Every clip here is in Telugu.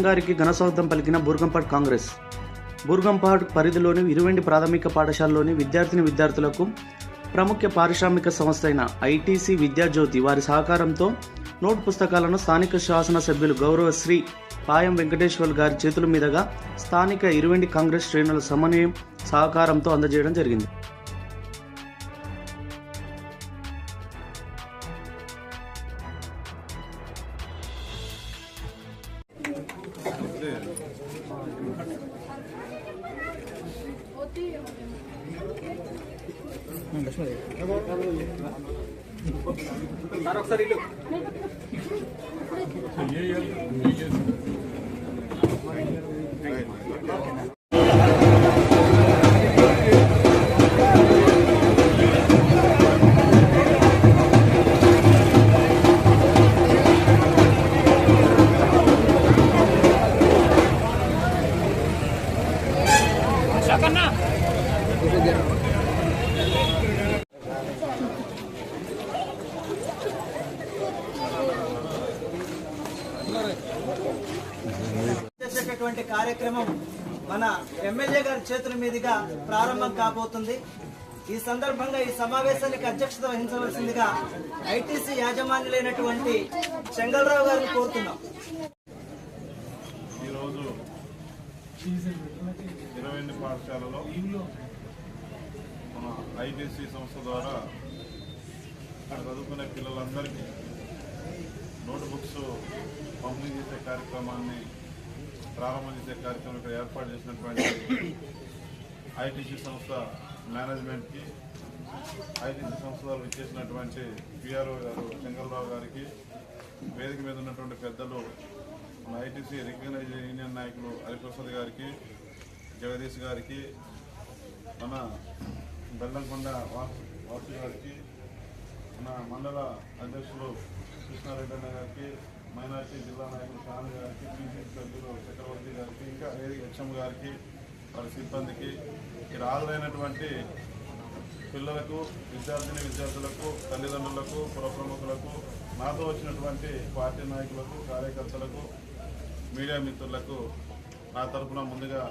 గారికి ఘనస్వాగతం పలికిన బూర్గంపాడ్ కాంగ్రెస్. బూర్గంపాడ్ పరిధిలోని ఇరువెండి ప్రాథమిక పాఠశాలలోని విద్యార్థిని విద్యార్థులకు ప్రముఖ పారిశ్రామిక సంస్థ అయిన ఐటీసీ విద్యాజ్యోతి వారి సహకారంతో నోట్ పుస్తకాలను స్థానిక శాసనసభ్యులు గౌరవశ్రీ పాయం వెంకటేశ్వర్ గారి చేతుల మీదుగా స్థానిక ఇరువెండి కాంగ్రెస్ శ్రేణుల సమన్వయం సహకారంతో అందజేయడం జరిగింది. మరొకసారి ఇల్లు చేసేటువంటి కార్యక్రమం మన ఎమ్మెల్యే గారి చేతుల మీదుగా ప్రారంభం కాబోతుంది. ఈ సందర్భంగా ఈ సమావేశానికి అధ్యక్షత వహించవలసిందిగా ఐటీసీ యాజమాన్యులైనటువంటి చెంగల్రావు గారిని కోరుతున్నాం. ఈరోజు ఇరవై ఎనిమిది పాఠశాలలో మన ఐటీసీ సంస్థ ద్వారా చదువుకునే పిల్లలందరికీ నోట్ బుక్స్ పంపిణీ చేసే కార్యక్రమాన్ని ప్రారంభం చేసే కార్యక్రమం ఇక్కడ ఏర్పాటు చేసినటువంటి ఐటీసీ సంస్థ మేనేజ్మెంట్కి ఐటీసీ సంస్థ ద్వారా ఇచ్చేసినటువంటి పిఆర్ఓ గారు చెంగల్రావు గారికి వేదిక మీద ఉన్నటువంటి పెద్దలు మన ఐటీసీ రికగ్నైజ్ యూనియన్ నాయకులు హరిప్రసాద్ గారికి జగదీష్ గారికి మన బెల్లంకొండ వాసు గారికి మన మండల అధ్యక్షులు కృష్ణారెడ్డి గారికి మైనార్టీ జిల్లా నాయకులు షాన్ గారికి పీసీ సభ్యులు చక్రవర్తి గారికి ఇంకా వేదిక హెచ్ఎం గారికి వారి సిబ్బందికి రాళ్ళైనటువంటి పిల్లలకు విద్యార్థిని విద్యార్థులకు తల్లిదండ్రులకు పురప్రముఖులకు నాతో వచ్చినటువంటి పార్టీ నాయకులకు కార్యకర్తలకు మీడియా మిత్రులకు నా తరపున ముందుగా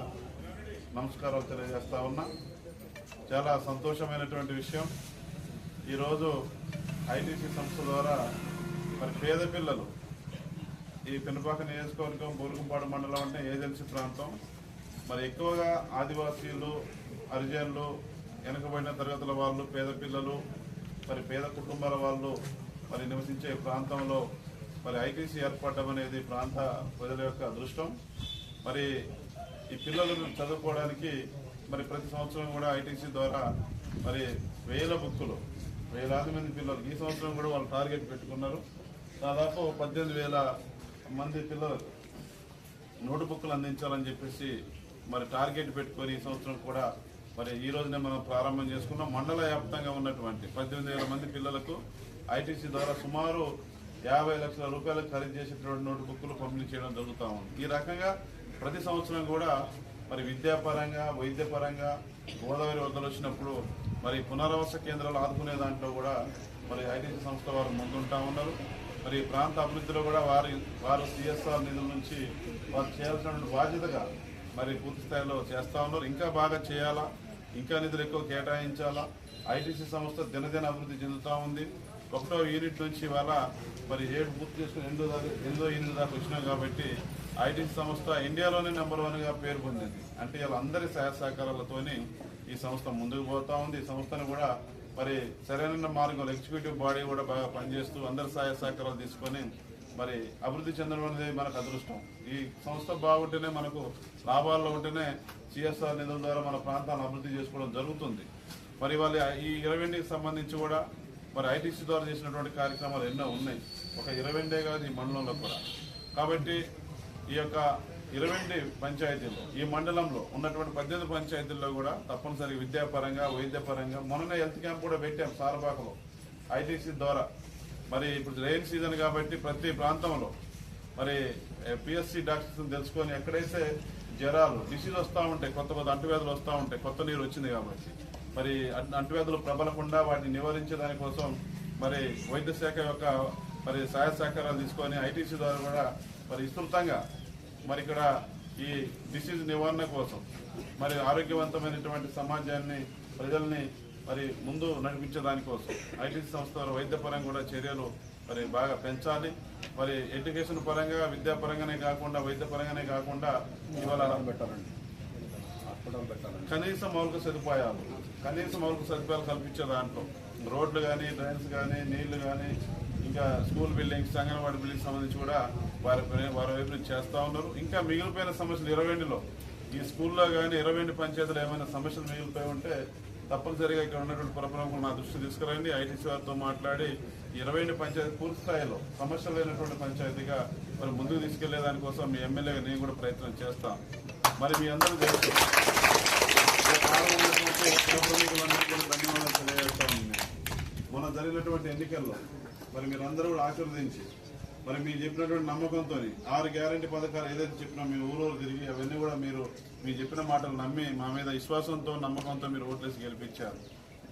నమస్కారాలు తెలియజేస్తా ఉన్నా. చాలా సంతోషమైనటువంటి విషయం. ఈరోజు ఐటీసీ సంస్థ ద్వారా మరి పేద పిల్లలు ఈ పెనుపాక నియోజకవర్గం బోరుగుంపాడు మండలం అంటే ఏజెన్సీ ప్రాంతం. మరి ఎక్కువగా ఆదివాసీలు హరిజనులు వెనుకబడిన తరగతుల వాళ్ళు పేద పిల్లలు మరి పేద కుటుంబాల వాళ్ళు మరి నివసించే ప్రాంతంలో మరి ఐటీసీ ఏర్పడడం అనేది ప్రాంత ప్రజల యొక్క అదృష్టం. మరి ఈ పిల్లలను చదువుకోవడానికి మరి ప్రతి సంవత్సరం కూడా ఐటీసీ ద్వారా మరి వేల బుక్కులు వేలాది మంది పిల్లలు ఈ సంవత్సరం కూడా వాళ్ళు టార్గెట్ పెట్టుకున్నారు. దాదాపు పద్దెనిమిది వేల మంది పిల్లలకు నోటుబుక్కులు అందించాలని చెప్పేసి మరి టార్గెట్ పెట్టుకొని ఈ సంవత్సరం కూడా మరి ఈ రోజునే మనం ప్రారంభం చేసుకున్నాం. మండల వ్యాప్తంగా ఉన్నటువంటి పద్దెనిమిది వేల మంది పిల్లలకు ఐటీసీ ద్వారా సుమారు యాభై లక్షల రూపాయలకు ఖరీదు చేసేటువంటి నోటుబుక్కులు పంపిణీ చేయడం జరుగుతూ ఉంది. ఈ రకంగా ప్రతి సంవత్సరం కూడా మరి విద్యాపరంగా వైద్యపరంగా గోదావరి వద్దలు వచ్చినప్పుడు మరి పునరావాస కేంద్రాలు ఆదుకునే దాంట్లో కూడా మరి ఐటీసీ సంస్థ వారు ముందుంటా ఉన్నారు. మరి ప్రాంత అభివృద్ధిలో కూడా వారి వారు సిఎస్ఆర్ నిధుల నుంచి వారు చేయాల్సిన బాధ్యతగా మరి పూర్తి స్థాయిలో చేస్తా ఉన్నారు. ఇంకా బాగా చేయాలా? ఇంకా నిధులు ఎక్కువ కేటాయించాలా? ఐటీసీ సంస్థ దినదిన అభివృద్ధి చెందుతూ ఉంది. ఒకటో యూనిట్ నుంచి వాళ్ళ మరి ఏడు పూర్తి చేసుకుని ఎనిమిదో దాకా ఎనిమిదో యూనిట్ దాకా వచ్చినాం కాబట్టి ఐటీసీ సంస్థ ఇండియాలోనే నెంబర్ వన్గా పేరు పొందింది. అంటే వాళ్ళందరి సహాయ సహకారాలతోని ఈ సంస్థ ముందుకు పోతూ ఉంది. ఈ సంస్థను కూడా మరి సరైన మార్గంలో ఎగ్జిక్యూటివ్ బాడీ కూడా బాగా పనిచేస్తూ అందరి సహాయ సహకారాలు తీసుకొని మరి అభివృద్ధి చెందడం అనేది మనకు అదృష్టం. ఈ సంస్థ బాగుంటేనే మనకు లాభాల్లో ఉంటేనే సిఎస్ఆర్ నిధుల ద్వారా మన ప్రాంతాలను అభివృద్ధి చేసుకోవడం జరుగుతుంది. మరి వాళ్ళ ఈ ఇరవైకి సంబంధించి కూడా మరి ఐటీసీ ద్వారా చేసినటువంటి కార్యక్రమాలు ఎన్నో ఉన్నాయి. ఒక ఇరవైండే కాదు ఈ మండలంలో కూడా. కాబట్టి ఈ యొక్క ఇరవై పంచాయతీల్లో ఈ మండలంలో ఉన్నటువంటి పద్దెనిమిది పంచాయతీల్లో కూడా తప్పనిసరిగా విద్యాపరంగా వైద్యపరంగా మొన్న హెల్త్ క్యాంప్ కూడా పెట్టాం సారబాకలో ఐటీసీ ద్వారా. మరి ఇప్పుడు రెయిన్ సీజన్ కాబట్టి ప్రతి ప్రాంతంలో మరి పిఎస్సి డాక్టర్స్ని తెలుసుకొని ఎక్కడైతే జ్వరాలు డిసీజ్ వస్తూ ఉంటాయి కొత్త కొత్త అంటువ్యాధులు వస్తూ ఉంటాయి కొత్త నీరు వచ్చింది కాబట్టి. మరి అంటువ్యాధులు ప్రబలకుండా వాటిని నివారించే కోసం మరి వైద్య శాఖ యొక్క మరి సహాయ సహకారాలు తీసుకొని ఐటీసీ ద్వారా కూడా మరి విస్తృతంగా మరి ఇక్కడ ఈ డిసీజ్ నివారణ కోసం మరి ఆరోగ్యవంతమైనటువంటి సమాజాన్ని ప్రజల్ని మరి ముందు నడిపించే దానికోసం ఐటీసీ సంస్థ వైద్యపరంగా కూడా చర్యలు మరి బాగా పెంచాలి. మరి ఎడ్యుకేషన్ పరంగా విద్యాపరంగానే కాకుండా వైద్యపరంగానే కాకుండా ఇవాళ కనీస మౌలిక సదుపాయాలు కనీస మౌలిక సదుపాయాలు కల్పించే దాంట్లో రోడ్లు కానీ డ్రైన్స్ కానీ నీళ్ళు కానీ ఇంకా స్కూల్ బిల్డింగ్స్ అంగన్వాడీ బిల్డింగ్స్ సంబంధించి కూడా వారి వారి వైపు నుంచి ఉన్నారు. ఇంకా మిగిలిపోయిన సమస్యలు ఇరవైలో ఈ స్కూల్లో కానీ ఇరవై పంచాయతీలు ఏమైనా సమస్యలు మిగిలిపోయి ఉంటే తప్పనిసరిగా ఇక్కడ ఉన్నటువంటి పురప్రముఖులు నా దృష్టి తీసుకురండి. ఐటీసీ వారితో మాట్లాడి ఇరవై పంచాయతీ పూర్తి స్థాయిలో సమస్యలు లేనటువంటి పంచాయతీగా మరి ముందుకు తీసుకెళ్ళే దానికోసం మీ ఎమ్మెల్యేగా నేను కూడా ప్రయత్నం చేస్తాను మరి మీ అందరూ తెలుసు. ధన్యవాదాలు మొన్న జరిగినటువంటి ఎన్నికల్లో మరి మీరందరూ కూడా ఆశీర్వదించి మరి మీరు చెప్పినటువంటి నమ్మకంతో ఆరు గ్యారంటీ పథకాలు ఏదైతే చెప్పినా మీ ఊరూరు తిరిగి అవన్నీ కూడా మీరు మీరు చెప్పిన మాటలు నమ్మి మా మీద విశ్వాసంతో నమ్మకంతో మీరు ఓట్లేసి గెలిపించారు.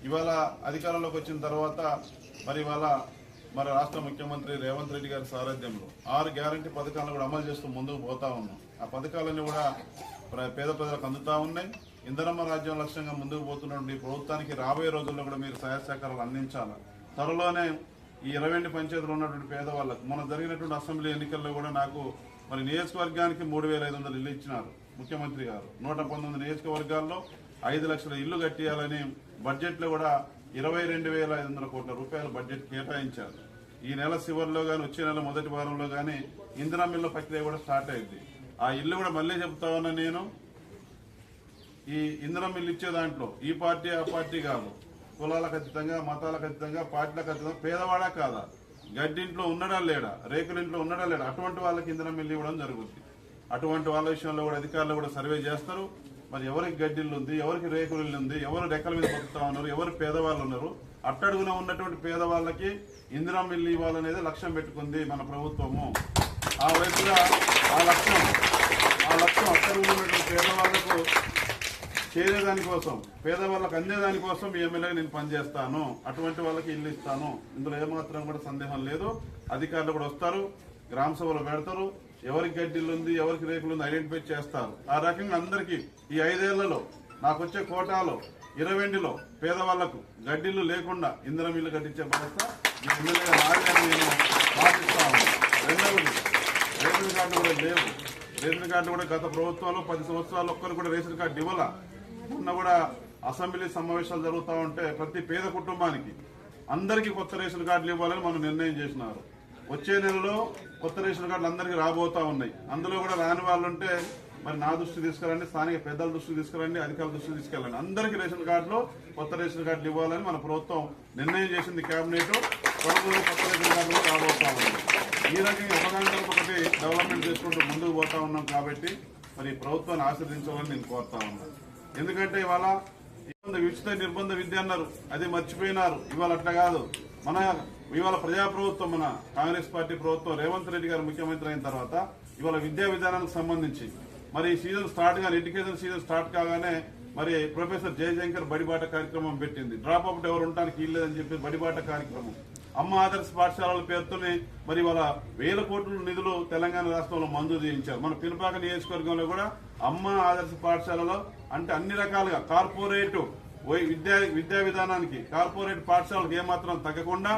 ఇవాళ అధికారంలోకి వచ్చిన తర్వాత మరి ఇవాళ మరి రాష్ట్ర ముఖ్యమంత్రి రేవంత్ రెడ్డి గారి సారథ్యంలో ఆరు గ్యారంటీ పథకాలను కూడా అమలు చేస్తూ ముందుకు పోతా ఉన్నాం. ఆ పథకాలన్నీ కూడా ప్ర- పేద ప్రజలకు అందుతూ ఉన్నాయి. ఇంధనమ్మ రాజ్యం లక్ష్యంగా ముందుకు పోతున్నటువంటి ప్రభుత్వానికి రాబోయే రోజుల్లో కూడా మీరు సహాయ సహకారాలు అందించాలి? త్వరలోనే ఈ ఇరవై పంచాయతీలు ఉన్నటువంటి పేదవాళ్ళకు మొన్న జరిగినటువంటి అసెంబ్లీ ఎన్నికల్లో కూడా నాకు మరి నియోజకవర్గానికి మూడు వేల ఐదు వందలు ఇల్లు ఇచ్చినారు ముఖ్యమంత్రి గారు. నూట పంతొమ్మిది నియోజకవర్గాల్లో ఐదు లక్షల ఇల్లు కట్టియాలని బడ్జెట్లో కూడా ఇరవై రెండు వేల ఐదు వందల కోట్ల రూపాయల బడ్జెట్ కేటాయించారు. ఈ నెల చివరిలో కానీ వచ్చే నెల మొదటి వారంలో కానీ ఇందిరా మిల్ల ప్రక్రియ కూడా స్టార్ట్ అయింది. ఆ ఇల్లు కూడా మళ్ళీ చెప్తా ఉన్నా నేను ఈ ఇంధనం మిల్లు ఇచ్చే దాంట్లో ఈ పార్టీ ఆ పార్టీ కాదు. కులాలకు అతీతంగా మతాలకు అతీతంగా పార్టీలకు అతీతంగా పేదవాడా కాదా? గడ్డింట్లో ఉన్నడా లేడా? రేకులింట్లో ఉన్నడా లేడా? అటువంటి వాళ్ళకి ఇంధనం వెళ్ళి ఇవ్వడం జరుగుతుంది అటువంటి వాళ్ళ విషయంలో కూడా అధికారులు కూడా సర్వే చేస్తారు. మరి ఎవరికి గడ్డిల్లు ఉంది ఎవరికి రేకులు ఉంది ఎవరు రెక్కల మీద బతుకుతా ఉన్నారు ఎవరు పేదవాళ్ళు ఉన్నారు? అట్టడుగున ఉన్నటువంటి పేదవాళ్ళకి ఇందిరా మిల్లు ఇవ్వాలనేది లక్ష్యం పెట్టుకుంది మన ప్రభుత్వము. ఆ వైపుగా ఆ లక్ష్యం ఆ లక్ష్యం అట్టడుగున ఉన్నటువంటి పేదవాళ్ళకు చేరేదానికోసం పేదవాళ్ళకి అందేదానికోసం ఈ ఎమ్మెల్యేగా నేను పనిచేస్తాను. అటువంటి వాళ్ళకి ఇల్లు ఇస్తాను. ఇందులో ఏమాత్రం కూడా సందేహం లేదు. అధికారులు కూడా వస్తారు. గ్రామ సభలు పెడతారు. ఎవరికి గడ్డిల్లు ఉంది ఎవరికి రేకులు ఉంది ఐడెంటిఫై చేస్తారు. ఆ రకంగా అందరికీ ఈ ఐదేళ్ళలో నాకు వచ్చే కోటాలో ఇరవెండిలో పేదవాళ్ళకు గడ్డిల్లు లేకుండా ఇంధనం ఇల్లు కట్టించే బాధ్యత ఎమ్మెల్యేగా నేను మాటిస్తా రెండవది రేషన్ కార్డు కూడా లేవు. రేషన్ కార్డు కూడా గత ప్రభుత్వాలు పది సంవత్సరాలు ఒక్కరు కూడా రేషన్ కార్డు ఇవ్వాల. మొన్న కూడా అసెంబ్లీ సమావేశాలు జరుగుతూ ఉంటే ప్రతి పేద కుటుంబానికి అందరికీ కొత్త రేషన్ కార్డులు ఇవ్వాలని మనం నిర్ణయం చేసినారు. వచ్చే నెలలో కొత్త రేషన్ కార్డులు అందరికీ రాబోతా ఉన్నాయి. అందులో కూడా రాని వాళ్ళు ఉంటే మరి నా దృష్టి తీసుకురండి స్థానిక పెద్దల దృష్టి తీసుకురండి అధికారుల దృష్టి తీసుకెళ్ళండి. అందరికీ రేషన్ కార్డులు కొత్త రేషన్ కార్డులు ఇవ్వాలని మన ప్రభుత్వం నిర్ణయం చేసింది కేబినెట్ త్వరలో కొత్త రేషన్ కార్డులు రాబోతా ఉన్నాయి. ఈ రకంగా ఒకదాని ఒకటి డెవలప్మెంట్ చేసుకుంటూ ముందుకు పోతా ఉన్నాం కాబట్టి మరి ప్రభుత్వాన్ని ఆశ్రదించాలని నేను కోరుతా ఉన్నాను. ఎందుకంటే ఇవాళ ఉచిత నిర్బంధ విద్య అన్నారు. అది మర్చిపోయినారు. ఇవాళ అట్లా కాదు. మన ఇవాళ ప్రజా ప్రభుత్వం మన కాంగ్రెస్ పార్టీ ప్రభుత్వం రేవంత్ రెడ్డి గారు ముఖ్యమంత్రి అయిన తర్వాత ఇవాళ విద్యా విధానానికి సంబంధించి మరి ఈ సీజన్ స్టార్ట్ కానీ ఎడ్యుకేషన్ సీజన్ స్టార్ట్ కాగానే మరి ప్రొఫెసర్ జయశంకర్ బడిబాట కార్యక్రమం పెట్టింది. డ్రాప్ అవుట్ ఎవరు ఉండడానికి వీల్లేదని చెప్పి బడిబాట కార్యక్రమం. అమ్మ ఆదర్శ పాఠశాలల పేరుతోనే మరి వాళ్ళ వేల కోట్ల నిధులు తెలంగాణ రాష్ట్రంలో మంజూరు చేయించారు. మన పినపాక నియోజకవర్గంలో కూడా అమ్మ ఆదర్శ పాఠశాలలో అంటే అన్ని రకాలుగా కార్పొరేట్ విద్యా విద్యా విధానానికి కార్పొరేట్ పాఠశాలకు ఏమాత్రం తగ్గకుండా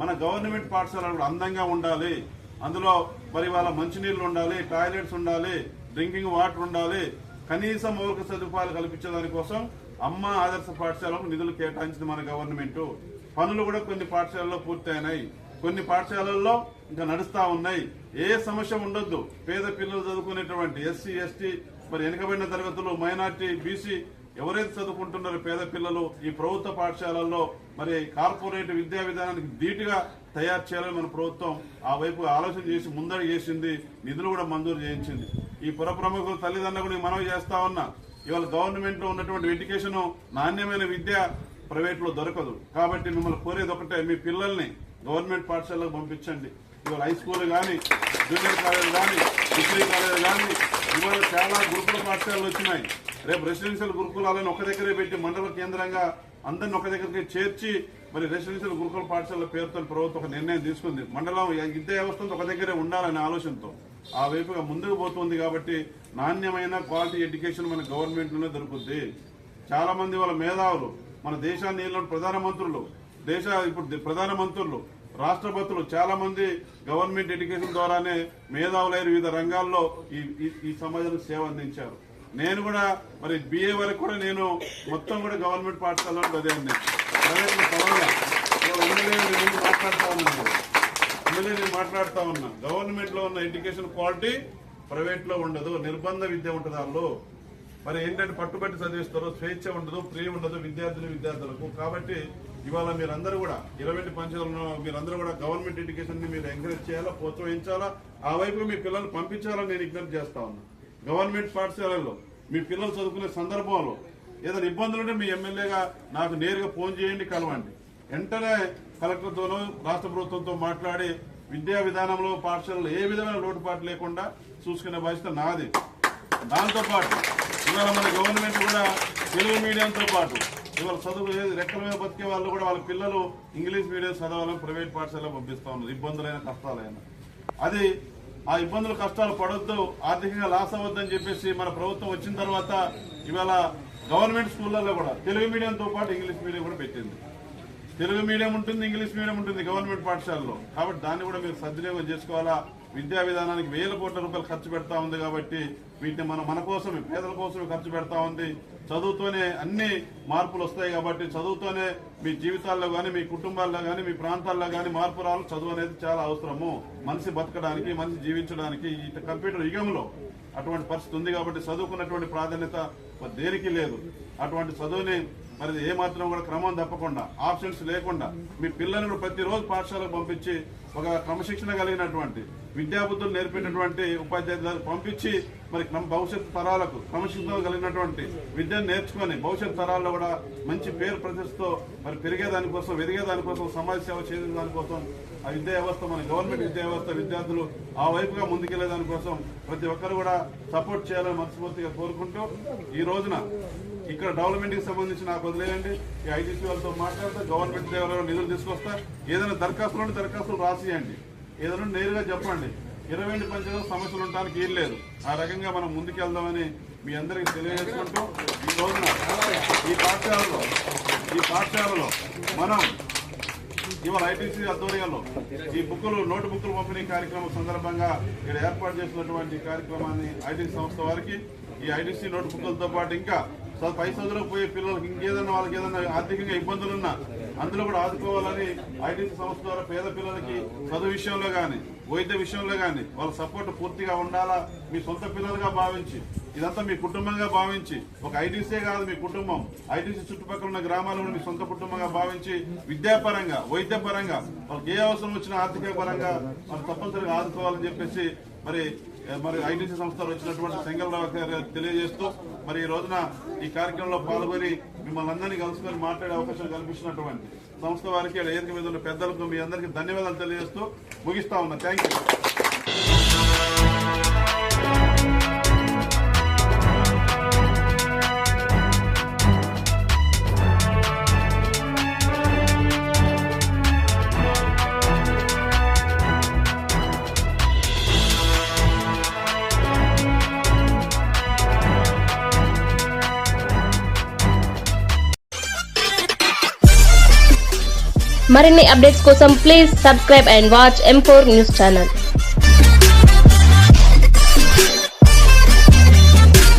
మన గవర్నమెంట్ పాఠశాలలు కూడా అందంగా ఉండాలి. అందులో మరి వాళ్ళ మంచినీళ్ళు ఉండాలి టాయిలెట్స్ ఉండాలి డ్రింకింగ్ వాటర్ ఉండాలి. కనీస మౌలిక సదుపాయాలు కల్పించే దానికోసం అమ్మ ఆదర్శ పాఠశాలకు నిధులు కేటాయించింది మన గవర్నమెంట్. పనులు కూడా కొన్ని పాఠశాలల్లో పూర్తయినాయి. కొన్ని పాఠశాలల్లో ఇంకా నడుస్తా ఉన్నాయి. ఏ సమస్య ఉండొద్దు. పేద పిల్లలు చదువుకునేటువంటి ఎస్సీ ఎస్టీ మరి వెనుకబడిన తరగతులు మైనార్టీ బీసీ ఎవరైతే చదువుకుంటున్నారో పేద పిల్లలు ఈ ప్రభుత్వ పాఠశాలల్లో మరి కార్పొరేట్ విద్యా విధానానికి ధీటుగా తయారు చేయాలని మన ప్రభుత్వం ఆ వైపు ఆలోచన చేసి ముందడి చేసింది నిధులు కూడా మంజూరు చేయించింది. ఈ పుర ప్రముఖుల తల్లిదండ్రులకు మనవి చేస్తా ఉన్నా ఇవాళ గవర్నమెంట్లో ఉన్నటువంటి ఎడ్యుకేషన్ నాణ్యమైన విద్య ప్రైవేట్లో దొరకదు. కాబట్టి మిమ్మల్ని కోరేది ఒకటే మీ పిల్లల్ని గవర్నమెంట్ పాఠశాలకు పంపించండి. ఇవాళ హై స్కూల్ కానీ జూనియర్ కాలేజ్ కానీ డిగ్రీ కాలేజ్ కానీ ఇవాళ చాలా గురుకుల పాఠశాలలు వచ్చినాయి. రేపు రెసిడెన్షియల్ గురుకులాలను ఒక దగ్గరే పెట్టి మండల కేంద్రంగా అందరిని ఒక దగ్గరికి చేర్చి మరి రెసిడెన్షియల్ గురుకుల పాఠశాల పేరుతో ప్రభుత్వం ఒక నిర్ణయం తీసుకుంది. మండలం విద్యా వ్యవస్థ ఒక దగ్గరే ఉండాలనే ఆలోచనతో. ఆ వైపుగా ముందుకు పోతుంది కాబట్టి నాణ్యమైన క్వాలిటీ ఎడ్యుకేషన్ మన గవర్నమెంట్లోనే దొరుకుద్ది. చాలా మంది వాళ్ళ మేధావులు మన దేశాన్ని ఏలిన ప్రధానమంత్రులు దేశ ఇప్పుడు ప్రధానమంత్రులు రాష్ట్రపతులు చాలా మంది గవర్నమెంట్ ఎడ్యుకేషన్ ద్వారానే మేధావులైన వివిధ రంగాల్లో ఈ ఈ- సమాజానికి సేవ అందించారు. నేను కూడా మరి బిఏ వరకు కూడా నేను మొత్తం కూడా గవర్నమెంట్ పాఠశాలలో అదే అండి నేను మాట్లాడుతా ఉన్నాను. ఎమ్మెల్యే నేను మాట్లాడుతా ఉన్నా. గవర్నమెంట్లో ఉన్న ఎడ్యుకేషన్ క్వాలిటీ ప్రైవేట్లో ఉండదు. నిర్బంధ విద్య ఉంటుంది వాళ్ళు మరి ఏంటంటే పట్టుబట్టి చదివిస్తారు స్వేచ్ఛ ఉండదు ఫ్రీ ఉండదు విద్యార్థులు విద్యార్థులకు. కాబట్టి ఇవాళ మీరందరూ కూడా ఇరవై పంచాలను మీరందరూ కూడా గవర్నమెంట్ ఎడ్యుకేషన్ని మీరు ఎంకరేజ్ చేయాలా ప్రోత్సహించాలా? ఆ వైపు మీ పిల్లల్ని పంపించాలని నేను విజ్ఞప్తి చేస్తా ఉన్నా. గవర్నమెంట్ పాఠశాలల్లో మీ పిల్లలు చదువుకునే సందర్భంలో ఏదైనా ఇబ్బందులు ఉంటే మీ ఎమ్మెల్యేగా నాకు నేరుగా ఫోన్ చేయండి కలవండి. వెంటనే కలెక్టర్తోనూ రాష్ట్ర ప్రభుత్వంతో మాట్లాడి విద్యా విధానంలో పాఠశాలలో ఏ విధమైన లోటుపాటు లేకుండా చూసుకునే బాధ్యత నాది. దాంతోపాటు ఇవాళ మన గవర్నమెంట్ కూడా తెలుగు మీడియంతో పాటు ఇవాళ చదువు ఏది రెక్కల మీద బతికే వాళ్ళు కూడా వాళ్ళ పిల్లలు ఇంగ్లీష్ మీడియం చదవాలని ప్రైవేట్ పాఠశాలలో పంపిస్తూ ఉన్నారు. ఇబ్బందులైన కష్టాలైనా అది ఆ ఇబ్బందులు కష్టాలు పడొద్దు ఆర్థికంగా లాస్ అవ్వద్దని చెప్పేసి మన ప్రభుత్వం వచ్చిన తర్వాత ఇవాళ గవర్నమెంట్ స్కూళ్ళల్లో కూడా తెలుగు మీడియంతో పాటు ఇంగ్లీష్ మీడియం కూడా పెట్టింది. తెలుగు మీడియం ఉంటుంది ఇంగ్లీష్ మీడియం ఉంటుంది గవర్నమెంట్ పాఠశాలలో. కాబట్టి దాన్ని కూడా మీరు సద్వినియోగం చేసుకోవాలా? విద్యా విధానానికి వేల కోట్ల రూపాయలు ఖర్చు పెడతా ఉంది కాబట్టి వీటిని మనం మన కోసమే పేదల కోసమే ఖర్చు పెడతా ఉంది. చదువుతోనే అన్ని మార్పులు వస్తాయి కాబట్టి చదువుతోనే మీ జీవితాల్లో కానీ మీ కుటుంబాల్లో కానీ మీ ప్రాంతాల్లో కానీ మార్పు రావాలి చదువు అనేది చాలా అవసరము. మనిషి బతకడానికి మనిషి జీవించడానికి ఈ కంప్యూటర్ యుగంలో అటువంటి పరిస్థితి ఉంది కాబట్టి చదువుకున్నటువంటి ప్రాధాన్యత మరి దేనికి లేదు. అటువంటి చదువుని మరి ఏమాత్రం కూడా క్రమం తప్పకుండా ఆప్షన్స్ లేకుండా మీ పిల్లలను కూడా ప్రతిరోజు పాఠశాలకు పంపించి ఒక క్రమశిక్షణ కలిగినటువంటి విద్యాబుద్ధులు నేర్పినటువంటి ఉపాధ్యాయులు పంపించి మరి క్రమ- భవిష్యత్ తరాలకు క్రమశిక్షణ కలిగినటువంటి విద్యను నేర్చుకొని భవిష్యత్ తరాల్లో కూడా మంచి పేరు ప్రతిష్టతో మరి పెరిగేదానికోసం ఎదిగేదానికోసం సమాజ సేవ చేసే దానికోసం ఆ విద్యా వ్యవస్థ మన గవర్నమెంట్ విద్యా వ్యవస్థ విద్యార్థులు ఆ వైపుగా ముందుకెళ్ళే దానికోసం ప్రతి ఒక్కరు కూడా సపోర్ట్ చేయాలని మనస్ఫూర్తిగా కోరుకుంటూ ఈ రోజున ఇక్కడ డెవలప్మెంట్కి సంబంధించి నాకు వదిలేయండి. ఈ ఐటీసీ వాళ్ళతో మాట్లాడతా గవర్నమెంట్ ఎవరైనా నిధులు తీసుకొస్తా. ఏదైనా దరఖాస్తులు దరఖాస్తులు రాసియండి. ఏదైనా నేరుగా చెప్పండి. ఇరవై ఎనిమిది పంచాయతీ సమస్యలు ఉండడానికి ఏం లేదు. ఆ రకంగా మనం ముందుకెళ్దామని మీ అందరికీ తెలియజేసుకుంటూ ఈ రోజున ఈ పాఠశాలలో ఈ పాఠశాలలో మనం ఇవాళ ఐటీసీ ఆధ్వర్యంలో ఈ బుక్కులు నోటు బుక్కులు పంపిణీ కార్యక్రమం సందర్భంగా ఇక్కడ ఏర్పాటు చేసినటువంటి కార్యక్రమాన్ని ఐటీసీ సంస్థ వారికి ఈ ఐటీసీ నోటు బుక్కులతో పాటు ఇంకా పై చదువులకు పోయే పిల్లలకి ఇంకేదన్నా వాళ్ళకి ఏదైనా ఆర్థికంగా ఇబ్బందులున్నా అందులో కూడా ఆదుకోవాలని ఐటీ సంస్థ ద్వారా పేద పిల్లలకి చదువు విషయంలో కానీ వైద్య విషయంలో కానీ వాళ్ళ సపోర్ట్ పూర్తిగా ఉండాలా? మీ సొంత పిల్లలుగా భావించి ఇదంతా మీ కుటుంబంగా భావించి ఒక ఐటీసీ కాదు మీ కుటుంబం. ఐటీసీ చుట్టుపక్కల ఉన్న గ్రామాలు మీ సొంత కుటుంబంగా భావించి విద్యాపరంగా వైద్యపరంగా వాళ్ళకి ఏ అవసరం వచ్చినా ఆర్థిక పరంగా వాళ్ళు తప్పనిసరిగా ఆదుకోవాలని చెప్పేసి మరి మరి ఐటీసీ సంస్థలు వచ్చినటువంటి సెంగల్రావు గారు తెలియజేస్తూ మరి ఈ రోజున ఈ కార్యక్రమంలో పాల్గొని మిమ్మల్ని అందరినీ కలుసుకొని మాట్లాడే అవకాశం కల్పించినటువంటి సంస్థ వారికి ఏదిక మీద ఉన్న పెద్దలకు మీ అందరికీ ధన్యవాదాలు తెలియజేస్తూ ముగిస్తా ఉన్నా. థ్యాంక్ యూ మరిన్ని అప్డేట్స్ కోసం please subscribe and watch M four news channel